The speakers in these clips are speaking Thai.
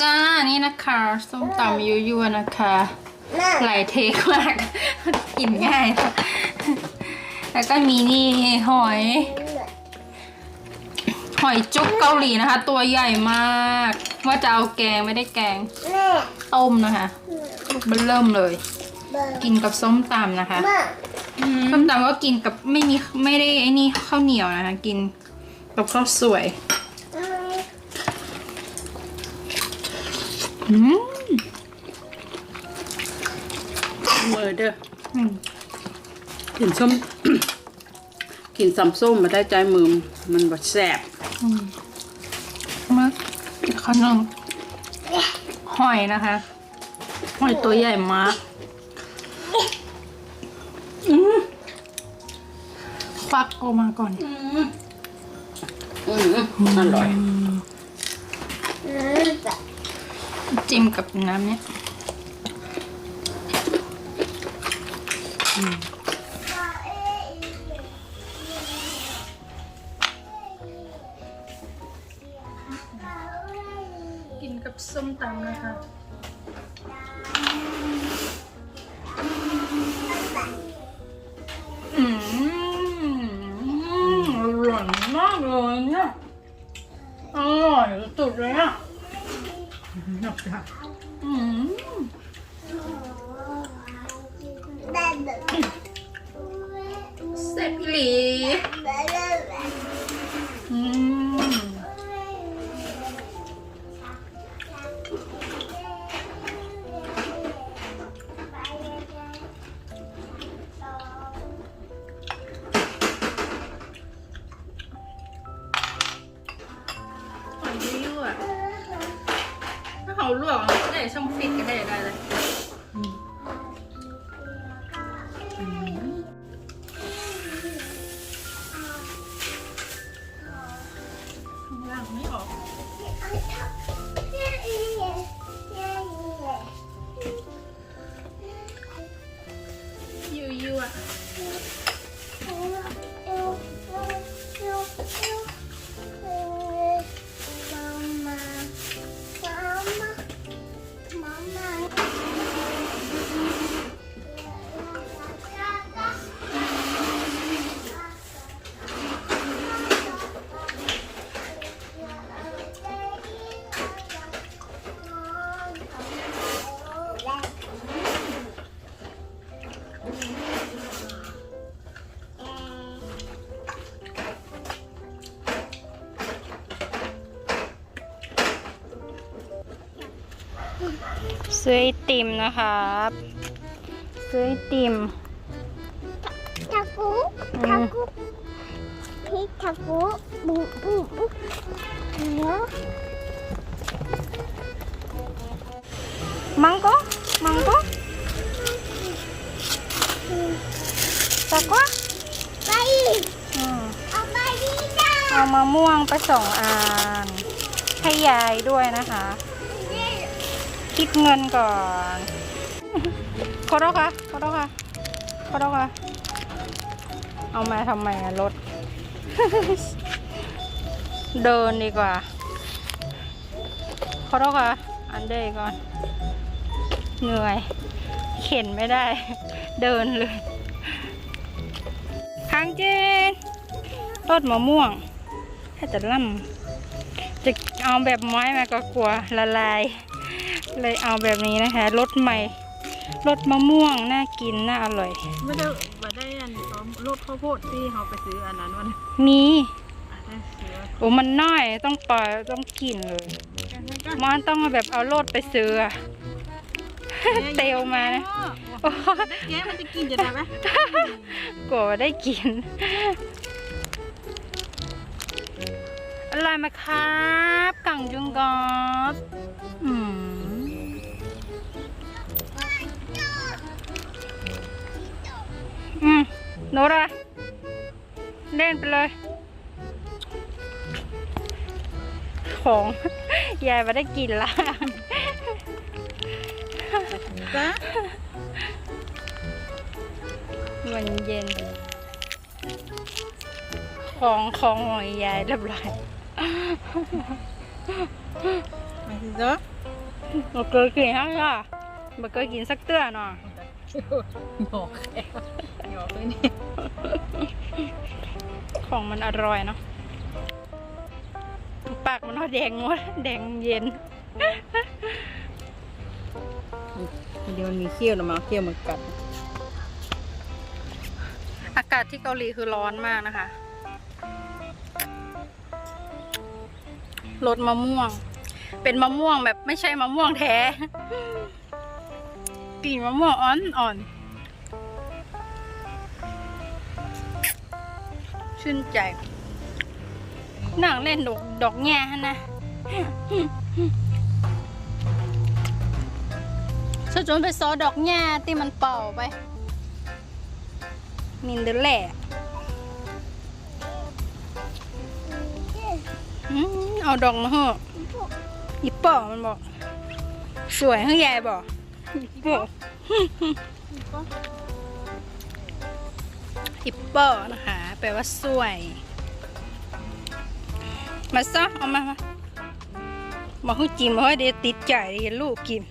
จ้า นี่นะคะส้มตำยั่วๆนะคะแม่หลายเทคมาก กินง่ายนะแล้วก็มีนี่หอย หอยจุ๊บเกาหลีนะคะ ตัวใหญ่มาก ว่าจะเอาแกงไม่ได้แกงแม่ต้มนะคะลูกเบนเริ่มเลยเบิร์กินกับส้มตำนะคะแม่ส้มตำก็กินกับไม่มีไม่ได้ไอ้นี่ข้าวเหนียวนะคะ กินกับข้าวสวย อืมมือเด้ออืมกินส้ม กินซ้ำส้มมาได้ใจมือมันบดแสบมาขนมหอยนะคะหอยตัวใหญ่มากควักออกมาก่อนอืมอร่อย จิ้มกับน้ำเนี่ยกินกับส้มตำนะคะอืมอร่อยมากเลยเนี่ยอร่อยสุดเลยอะ อืมแม่เบิร์เสร็จพี่หลีอืม ลวกมันก็ได้ช่องฟิตก็ได้ได้เลย ซื้อไอติมนะครับซื้อไอติมทากุทากุพี่ทากุบุบบุบบุบเนาะมังโกมังโกสักว่าไปอืมเอาไปดีจ้าเอามะม่วงไปสองอันให้ยายด้วยนะคะ คิดเงินก่อนขอโทษค่ะขอโทษค่ะขอโทษค่ะ เอามาทำไมอะรถ เดินดีกว่าขอโทษค่ะ อันเดย์ก่อน เหนื่อย เข็นไม่ได้ เดินเลยทางเจนรถมะม่วง ถ้าจะล่ำจะเอาแบบไม้มาก็กลัวละลาย เลยเอาแบบนี้นะคะรสใหม่รสมะม่วงน่ากินน่าอร่อยไม่ได้มาได้อันรถข้าวโพดที่เขาไปซื้ออันนั้นวันมีได้ซื้อโอ้มันน้อยต้องปล่อยต้องกินเลยมันต้องเอาแบบเอารถไปซื้ออะเตลมานะโอ้ยแกมันจะกินจะได้ไหมกลัวได้กินอร่อยไหมครับกังจุงกอบอืม โนราเล่นไปเลย ของยายมาได้กินละจ้ะมันเย็น ของของหอยยายเรียบร้อยมาสิจ๊ะบ่เคยกินทั้งค่ะบ่เคยกินสักเตื้อเนาะหยอกแค่ห ยอกเลยนี่ของมันอร่อยเนาะปากมันเอาแดงหมดแดงเย็น เดี๋ยวมันมีเขี้ยวนะมาเขี้ยวมันกัด อากาศที่เกาหลีคือร้อนมากนะคะรสมะม่วง เป็นมะม่วงแบบไม่ใช่มะม่วงแท้ กลิ่นมะม่วงอ่อนอ่อน ชื่นใจนั่งเล่นดอกดอกแง่ฮะนะสจนไปซอดอกแง่ที่มันเป่าไป มินเดอร์แหล่อืมเอาดอกมาเหอะอีป่อมันบอก สวยให้ยายบอกอีป่ ออีป่อนะคะ แปลว่าสวย มาซะเอามามามาให้จิมมาให้เดี๋ยวติดใจเห็นลูกกิน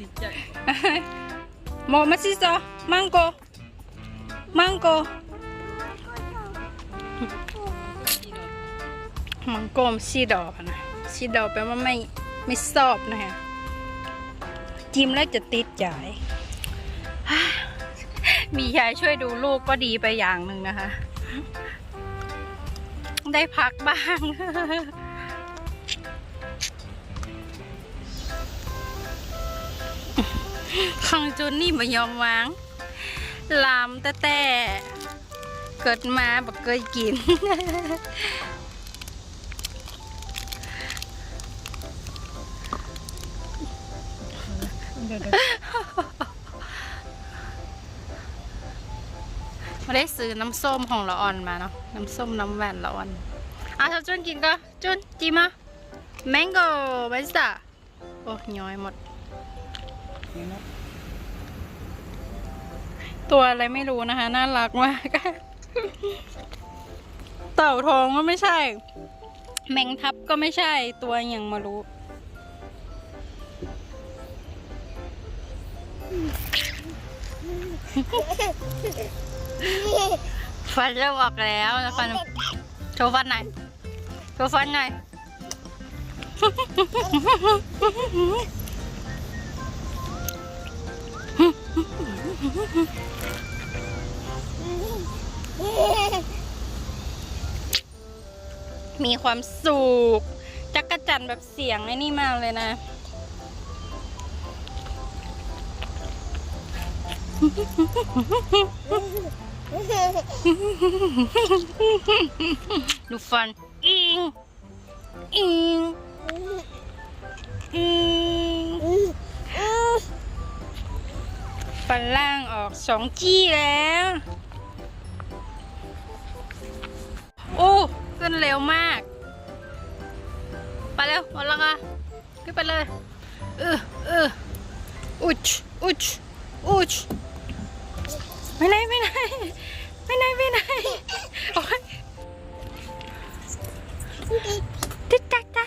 ติดใจหมอมาสิซอมังโก มังโก มังโกมซีดอกนะซีดอกแปลว่าไม่ไม่ชอบนะฮะ จิ้มแล้วจะติดใจ มียายช่วยดูลูกก็ดีไปอย่างหนึ่งนะคะ ได้พักบ้างขังจุนนี่ไม่ยอมวาง ลามแต่แต่เกิดมาบักเคยกิน เดี๋ยซื้อน้ำส้มของละอ่อนมาเนาะน้ำส้มน้ำแหวนละอ่อนอะถ้าจุนกินก็จุนจีมาแมงโก้ไว้จ้ะโอ้ย้อยหมด ตัวอะไรไม่รู้นะคะ น่ารักมาก เต่าทองก็ไม่ใช่ แมงทับก็ไม่ใช่ตัวอย่างมารู้ ฟันเริ่มออกแล้วนะฟันโชว์ฟันหน่อยโชว์ฟันหน่อยมีความสุขจักระจันแบบเสียงไอ้นี่มากเลยนะ ดูฟัน อิง อิง อิง ฟันล่างออกสองจี้แล้ว โอ้ขึ้นเร็วมาก ไปเร็วหมดแล้วค่ะขึ้นไปเลย เออเอออุชอุชอุช ไม่ไหนไม่ไหนไม่ไหนไม่ไหนโอ้ยติ๊กตักตะ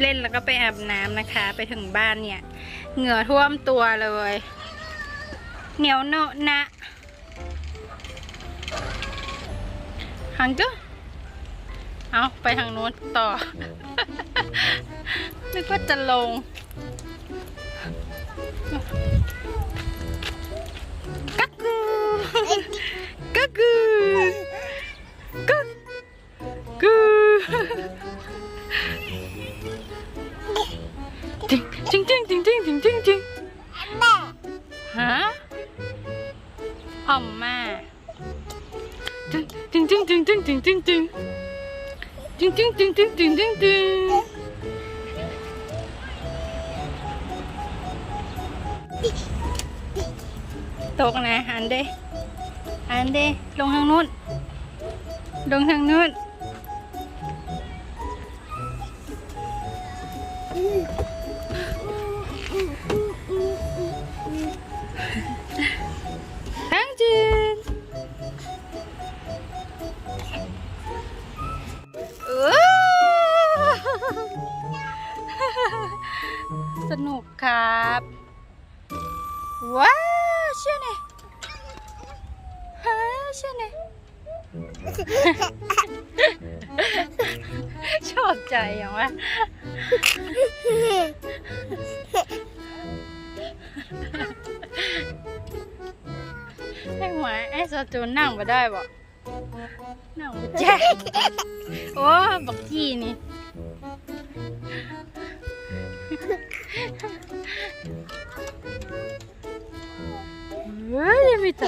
เล่นแล้วก็ไปอาบน้ำนะคะ ไปถึงบ้านเนี่ย เหงื่อท่วมตัวเลย เหนียวเนอะนะหังจ้ะเอาไปทางโน้นต่อ นึกว่าจะลง กักกูกักกูจริงจริงจริงจริงจริงจริงจริงแม่ฮะอมมาจริงจริงจริงจริงจริงจริงจริงจริงจริงจริงจริงจริงจริงจริงจริงตกนะอันเด้ อันเดลงทางนู้น ลงทางนู้นทั้งจืนอื้อสนุกครับ ว้าวเชื่อเนี่ย ฮะเชื่อเนี่ยชอบใจอย่างวะให้หัวไอ้สตูนนั่งมาได้บ่นั่งมาแจ๊กโอ้บักกี้นี่ เฮ้ยไม่ตั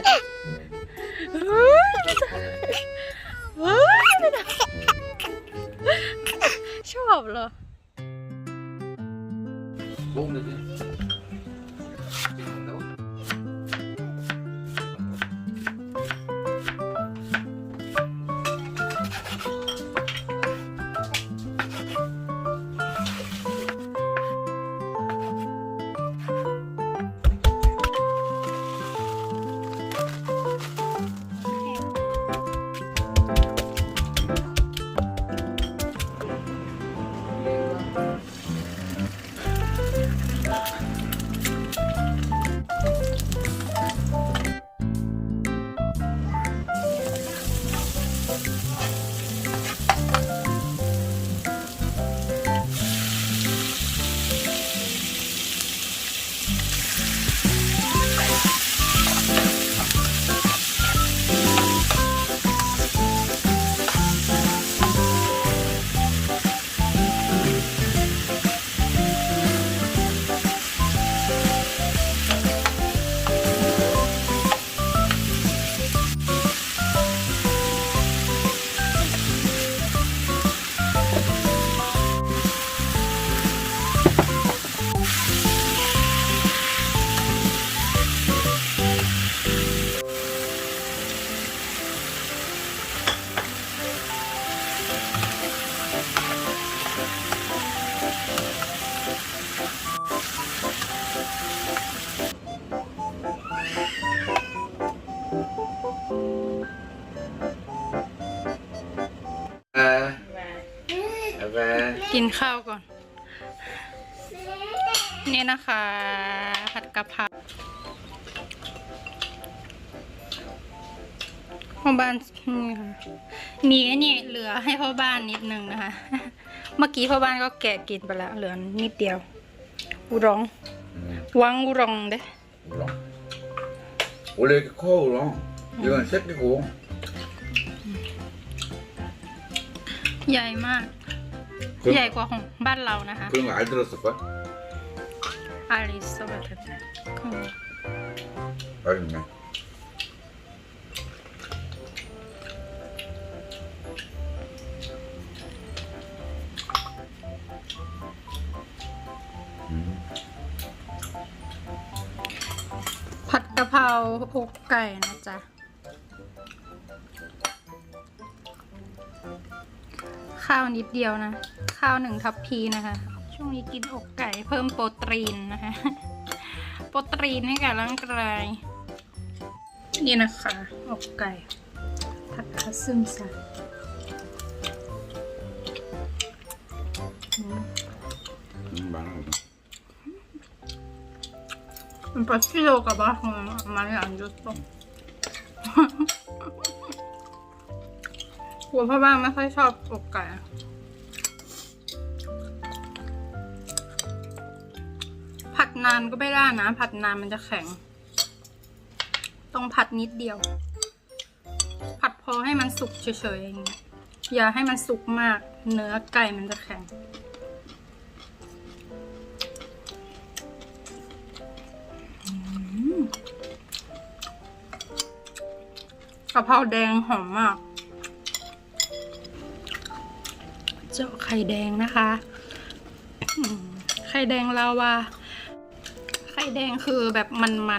บ้านนี่ค่ะนี่นี่เหลือให้พ่อบ้านนิดนึงนะคะ เมื่อกี้พ่อบ้านก็แกะกินไปแล้ว เหลือนิดเดียว อุรอง วังอุรองเด้ 우렁. 원래 이렇게 커 우렁. 이건 새끼고. ใหญ่มาก 그런, ใหญ่กว่าของบ้านเรานะคะ 그런 거 알 들었을 거야? อาริสวัสดิ์คือ 알겠네. กะเพราอกไก่นะจ๊ะ ข้าวนิดเดียวนะ ข้าวหนึ่งทัพพีนะคะ ช่วงนี้กินอกไก่เพิ่มโปรตีนนะคะ โปรตีนให้กับร่างกายนี่นะคะ อกไก่ผัดคาซึมซะอืม 음, 많아. 오빠 필요가 봐. 어, 많이 안 줬어. กลัวพ่อบ้านไม่ค่อยชอบอกไก่อะผัดนานก็ไม่ได้นะ ผัดนานมันจะแข็ง ต้องผัดนิดเดียว ผัดพอให้มันสุกเฉยๆอย่างเงี้ยอย่าให้มันสุกมาก เนื้อไก่มันจะแข็ง ะเพราแดงหอมมาก เจาะไข่แดงนะคะ ไข่แดงลาวา ไข่แดงคือแบบมันมั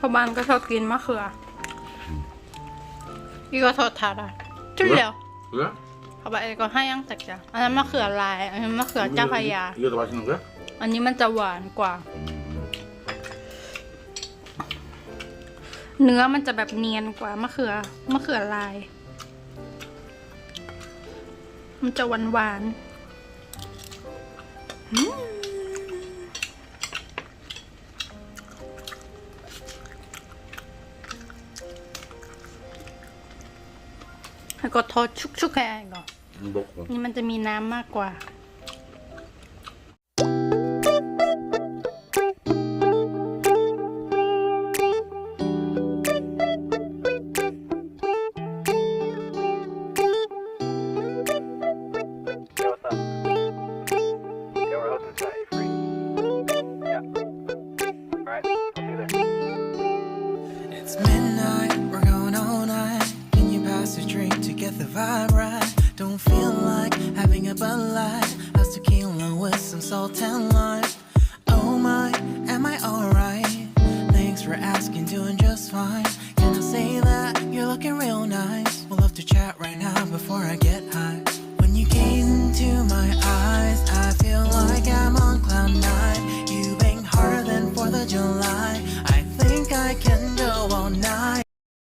พ่อบ้านก็ชอบกินมะเขือพี่ก็ทอดทาได้จุดเดียว Ja? เอาไปก็ให้ยังแต่จ้ะอันนั้นมะเขือลาย อันนี้มะเขือเจ้าพระยา Je gaat er wat je nog weg? อันนี้มันจะหวานกว่า เนื้อมันจะแบบเนียนกว่ามะเขือมะเขือลาย มันจะหวานหวานๆอืม แล้วก็ทอดชุกๆแค่ก่อน Een bok. นี่มันจะมีน้ำมากกว่า Yeah, what's get the vibe right. Don't feel like having a Bud Light. How's tequila with some salt and lime? Oh my, am I alright? Thanks for asking, doing just fine. Can I say that you're looking real nice? We'll love to chat right now before I get high. When you gaze into my eyes, I feel like I'm on cloud nine. You bang harder than 4th of July. I think I can go all night.